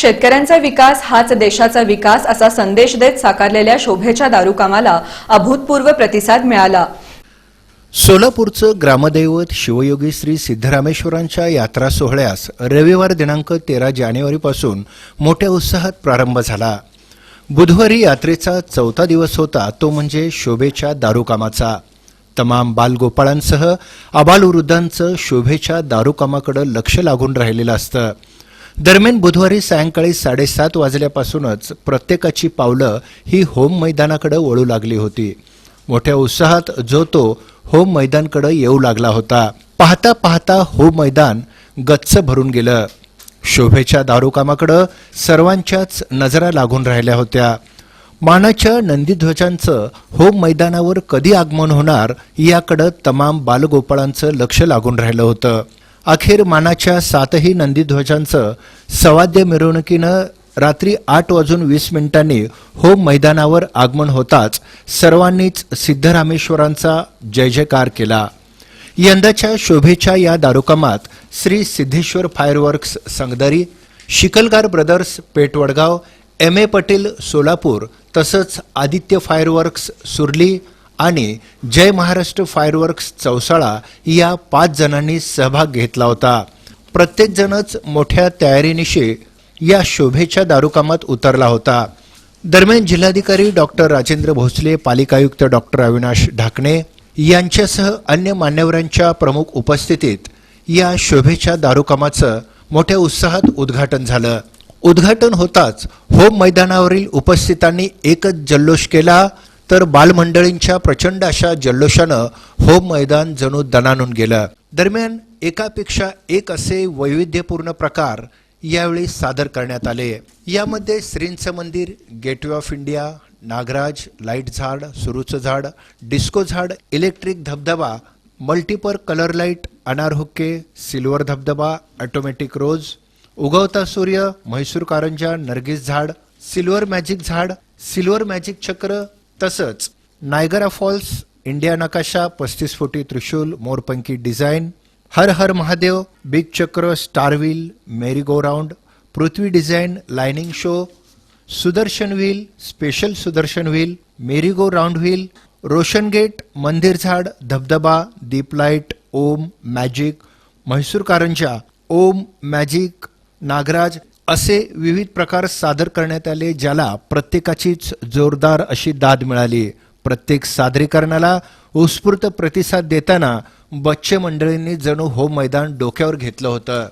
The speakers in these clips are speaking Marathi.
शेतकऱ्यांचा विकास हाच देशाचा विकास असा संदेश देत साकारलेल्या शोभेच्या दारुकामाला अभूतपूर्व प्रतिसाद मिळाला. सोलापूरचं ग्रामदैवत शिवयोगी श्री सिद्धरामेश्वरांच्या यात्रा सोहळ्यास रविवार दिनांक तेरा जानेवारीपासून मोठ्या उत्साहात प्रारंभ झाला. बुधवारी यात्रेचा चौथा दिवस होता तो म्हणजे शोभेच्या दारुकामाचा. तमाम बालगोपाळांसह आबालवृद्धांचं शोभेच्या दारुकामाकडं लक्ष लागून राहिलेलं असतं. दरम्यान बुधवारी सायंकाळी साडेसात वाजल्यापासूनच प्रत्येकाची पावलं ही होम मैदानाकडे वळू लागली होती. मोठ्या उत्साहात जो तो होम मैदानकडे येऊ लागला होता. पाहता पाहता होम मैदान गच्च भरून गेलं. शोभेच्या दारुकामाकडं सर्वांच्याच नजरा लागून राहिल्या होत्या. मानाच्या नंदीध्वजांचं होम मैदानावर कधी आगमन होणार याकडं तमाम बालगोपाळांचं लक्ष लागून राहिलं होतं. अखेर मानाच्या सातही नंदीध्वजांचं सवाद्य मिरवणुकीनं रात्री आठ वाजून वीस मिनिटांनी होम मैदानावर आगमन होताच सर्वांनीच सिद्धरामेश्वरांचा जय जयकार केला. यंदाच्या शोभेच्या या दारुकामात Shri Siddheshwar fireworks संगदरी Shikalgar brothers Petvadgaon M A Patel Solapur तसंच आदित्य फायरवर्क्स सुरली आणि जय महाराष्ट्र फायरवर्क्स चौसाळा या पाच जणांनी सहभाग घेतला होता. प्रत्येकजणच मोठ्या तयारीनिशी या शोभेच्या दारुकामात उतरला होता. दरम्यान जिल्हाधिकारी डॉक्टर राजेंद्र भोसले पालिकायुक्त डॉक्टर अविनाश ढाकणे यांच्यासह अन्य मान्यवरांच्या प्रमुख उपस्थितीत या शोभेच्या दारुकामाचं मोठ्या उत्साहात उद्घाटन झालं. उद्घाटन होताच होम मैदानावरील उपस्थितांनी एकच जल्लोष केला तर बालमंडळींच्या प्रचंड अशा जल्लोषानं होम मैदान जणू दणानून गेलं. दरम्यान एकापेक्षा एक असे वैविध्यपूर्ण प्रकार यावेळी सादर करण्यात आले. यामध्ये श्रींचं मंदिर Gateway of India Nagraj light झाड सुरूचं झाड डिस्को झाड इलेक्ट्रिक धबधबा मल्टिपर कलर लाइट अनारहुक्के सिल्वर धबधबा ऑटोमॅटिक रोज उगवता सूर्य म्हैसूर कारंजा नर्गिस झाड सिल्वर मॅजिक झाड सिल्वर मॅजिक चक्र तसंच नायगरा फॉल्स इंडिया नकाशा पस्तीस फुटी त्रिशूल मोरपंकी डिझाईन हर हर महादेव बिग चक्र star wheel merry go round पृथ्वी design lining show Sudarshan wheel special Sudarshan wheel merry go round wheel Roshan gate मंदिर झाड धबधबा दीप लाइट ओम मॅजिक म्हैसूर कारंजा ओम मॅजिक नागराज असे विविध प्रकार सादर करण्यात आले ज्याला प्रत्येकाचीच जोरदार अशी दाद मिळाली. प्रत्येक सादरीकरणाला उत्स्फूर्त प्रतिसाद देताना बच्चे मंडळींनी जणू हो मैदान डोक्यावर घेतलं होतं.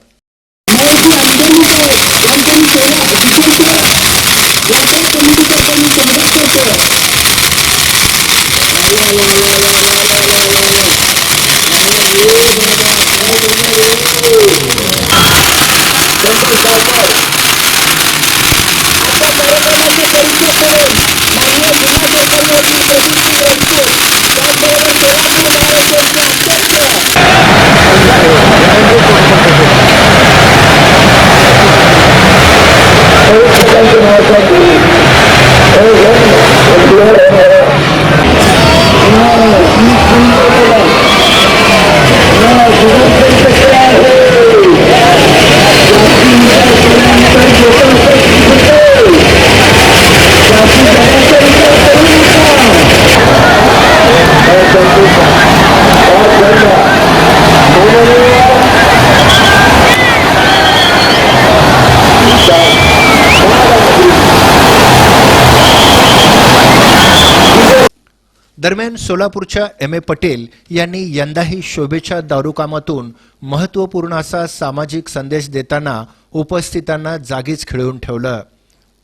दरम्यान सोलापूरच्या एम ए पटेल यांनी यंदाही शोभेच्या दारुकामातून महत्त्वपूर्ण असा सामाजिक संदेश देताना उपस्थितांना जागीच खिळवून ठेवलं.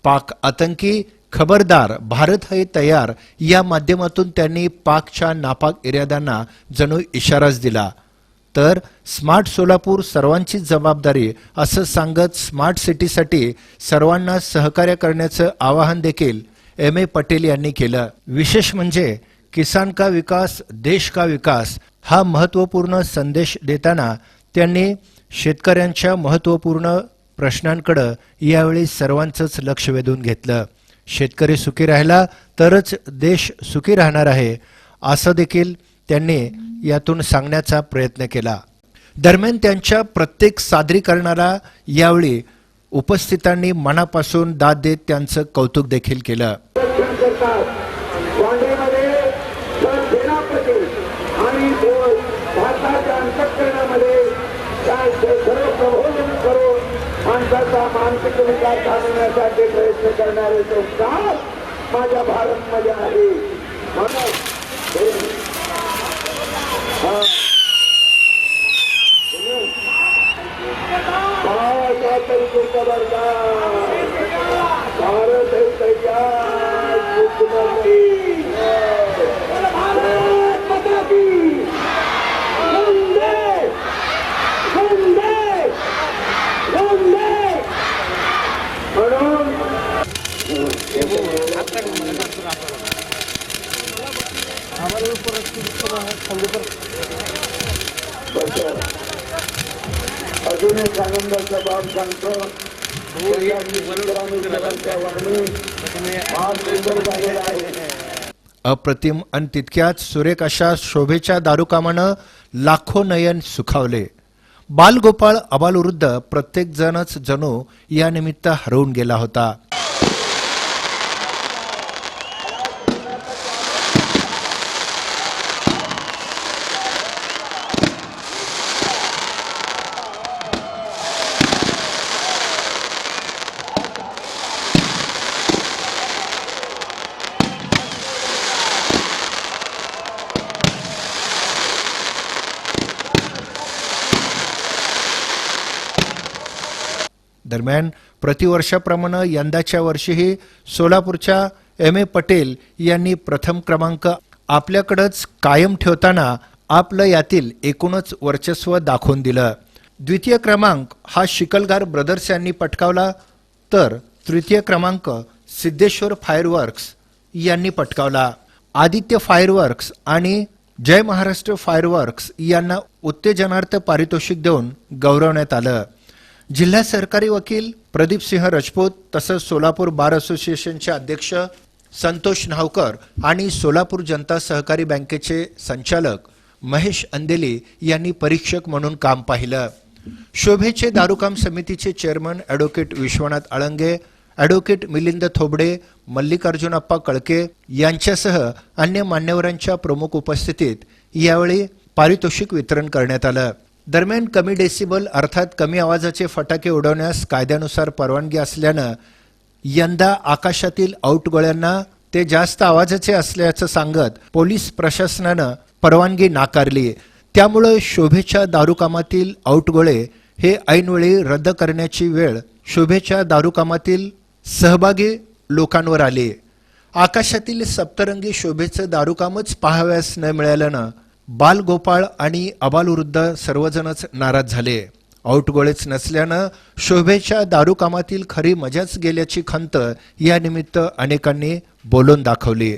पाक आतंकी खबरदार भारत है तयार या माध्यमातून त्यांनी पाकच्या नापाक इराद्यांना जणू इशाराच दिला. तर स्मार्ट सोलापूर सर्वांचीच जबाबदारी असं सांगत स्मार्ट सिटीसाठी सर्वांना सहकार्य करण्याचं आवाहन देखील एम ए पटेल यांनी केलं. विशेष म्हणजे किसान का विकास देश का विकास हा महत्त्वपूर्ण संदेश देताना त्यांनी शेतकऱ्यांच्या महत्त्वपूर्ण प्रश्नांकडं यावेळी सर्वांचंच लक्ष वेधून घेतलं. शेतकरी सुखी राहिला तरच देश सुखी राहणार आहे असं देखील त्यांनी यातून सांगण्याचा प्रयत्न केला. दरम्यान त्यांच्या प्रत्येक सादरीकरणाला यावेळी उपस्थितांनी मनापासून दाद देत त्यांचं कौतुक देखील केलं. आणि बोल भारताच्या अंतकरणामध्ये काय सर्व प्रबोधन करून माणसाचा मानसिक विकास साधण्यासाठी प्रयत्न करणारे संस्कार माझ्या भारतमध्ये आहे. म्हणून भारत है तैयार आनंदाचा बाब सांगतो. अप्रतिम आणि तितक्याच सुरेख अशा शोभेच्या दारुकामानं लाखो नयन सुखावले. बालगोपाळ अबालवृद्ध प्रत्येक जणच जणू या निमित्त हरवून गेला होता. दरम्यान प्रतिवर्षाप्रमाणे यंदाच्या वर्षीही सोलापूरच्या एम ए पटेल यांनी प्रथम क्रमांक आपल्याकडंच कायम ठेवताना आपलं यातील एकूणच वर्चस्व दाखवून दिलं. द्वितीय क्रमांक हा शिकलगार ब्रदर्स यांनी पटकावला तर तृतीय क्रमांक सिद्धेश्वर फायरवर्क्स यांनी पटकावला. आदित्य फायरवर्क्स आणि जय महाराष्ट्र फायरवर्क्स यांना उत्तेजनार्थ पारितोषिक देऊन गौरवण्यात आलं. जिल्हा सरकारी वकील प्रदीप सिंह राजपूत तसंच सोलापूर बार असोसिएशनचे अध्यक्ष संतोष नावकर आणि सोलापूर जनता सहकारी बँकेचे संचालक महेश अंदेले यांनी परीक्षक म्हणून काम पाहिलं. शोभेचे दारुकाम समितीचे chairman advocate Vishwanath Alange advocate Milind Thobade Mallikarjunappa कळके यांच्यासह अन्य मान्यवरांच्या प्रमुख उपस्थितीत यावेळी पारितोषिक वितरण करण्यात आलं. दरम्यान कमी डेसिबल अर्थात कमी आवाजाचे फटाके उडवण्यास कायद्यानुसार परवानगी असल्यानं यंदा आकाशातील आउटगोळ्यांना ते जास्त आवाजाचे असल्याचं सांगत पोलीस प्रशासनानं परवानगी नाकारली. त्यामुळं शोभेच्या दारुकामातील आउटगोळे हे ऐनवेळी रद्द करण्याची वेळ शोभेच्या दारुकामातील सहभागी लोकांवर आली. आकाशातील सप्तरंगी शोभेचं दारुकामच पाहाव्यास न मिळाल्यानं बालगोपाळ आणि अबालवृद्ध सर्वजणच नाराज झाले. औटगोळेच नसल्यानं शोभेच्या दारुकामातील खरी मजाच गेल्याची खंत यानिमित्त अनेकांनी बोलून दाखवली.